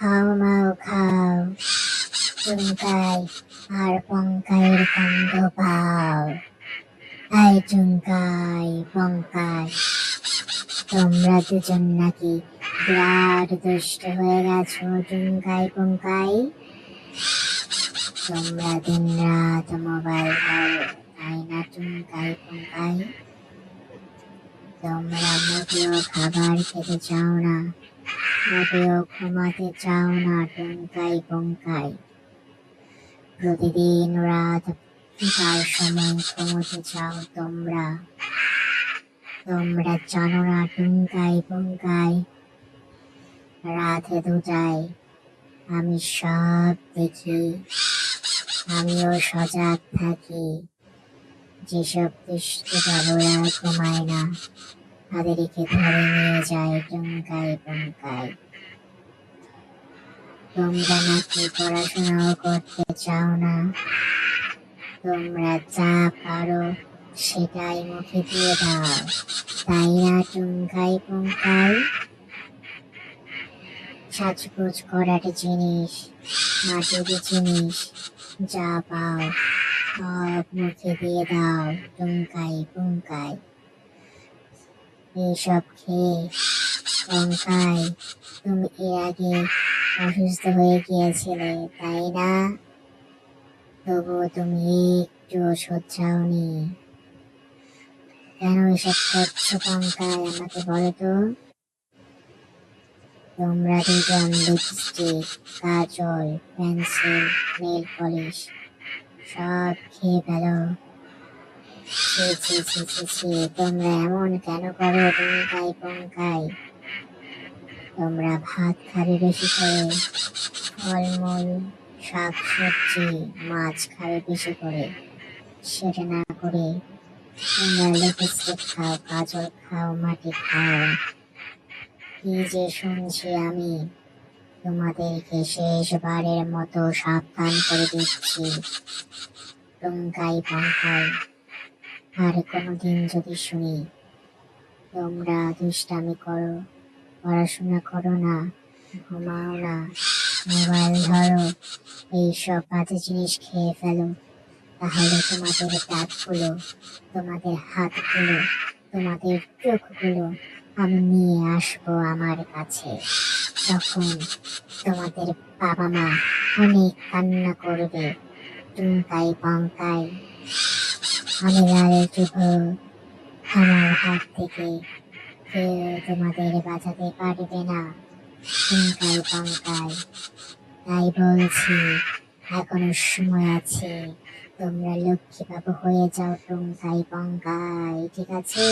হাও মাও খাও টুনকাই আর পঙ্কাইয়ের কাণ্ড পাও। আই টুনকাই পঙ্কাই, তোমরা দুজন নাকি বিরাট দুষ্ট হয়ে গেছো টুনকাই পঙ্কাই? তোমরা দিন রাত মোবাইল ধরো তাই না টুনকাই পঙ্কাই? তোমরা মোটেও খাবার খেতে চাও না মোটেও ঘুমাতে চাও না টুনকাই পঙ্কাই প্রতিদিন রাত তার সময় ঘুমোতে চাও তোমরা। তোমরা জানো না টুনকাই পঙ্কাই রাতে দুটায় আমি সব দেখি, আমিও সজাগ থাকি, যেসব দুষ্ট বাবুরা ঘুমায় না। তাদেরকে ধরে নিয়ে যায় টুনকাই পঙ্কাই তোমরা নাকি পড়াশোনাও করতে চাও না? তোমরা যা পারো সেটাই মুখে দিয়ে দাও, তাই না টুনকাই পঙ্কাই সাজগোজ করার জিনিস, মাটির জিনিস যা পাও, সব মুখে দিয়ে দাও টুনকাই পঙ্কাই এইসব খেয়ে পঙ্কাই তুমি এর আগে অসুস্থ হয়ে গিয়েছিলে, তাই না? তবুও তুমি একটু শোচ্ছাওনি কেন এসব করছ পঙ্কাই আমাকে বলো তো। তোমরা দুজন lipstick kajal pencil nail polish সব খেয়ে ফেলো। তোমরা এমন কেন করো তোমরা ভাত খাবে বেশি করে ফলমূল শাক সবজি মাছ খাবে বেশি করে সেটা না করে তোমরা লিপস্টিক খাও কাজল খাও মাটি খাও কি যে শুনছি আমি তোমাদেরকে শেষবারের মতো সাবধান করে দিচ্ছি টুঙ্কাই পঙ্কাই আর কোনোদিন যদি শুনি, তোমরা দুষ্টামি করো, পড়াশোনা করো না, ঘুমাও না, মোবাইল ধরো, এইসব বাজে জিনিস খেয়ে ফেলো, তাহলে তোমাদের দাঁতগুলো, তোমাদের হাতগুলো, তোমাদের চোখগুলো আমি নিয়ে আসব আমার কাছে। তখন তোমাদের বাবা মা অনেক কান্না করবে টুনকাই পঙ্কাই লাল চুভ আমার হাত থেকে তোমাদের বাঁচাতে পারবে না টুনকাই পঙ্কাই তাই বলছি এখনও সময় আছে তোমরা লক্ষ্মী হয়ে যাও টুনকাই পঙ্কাই ঠিক আছে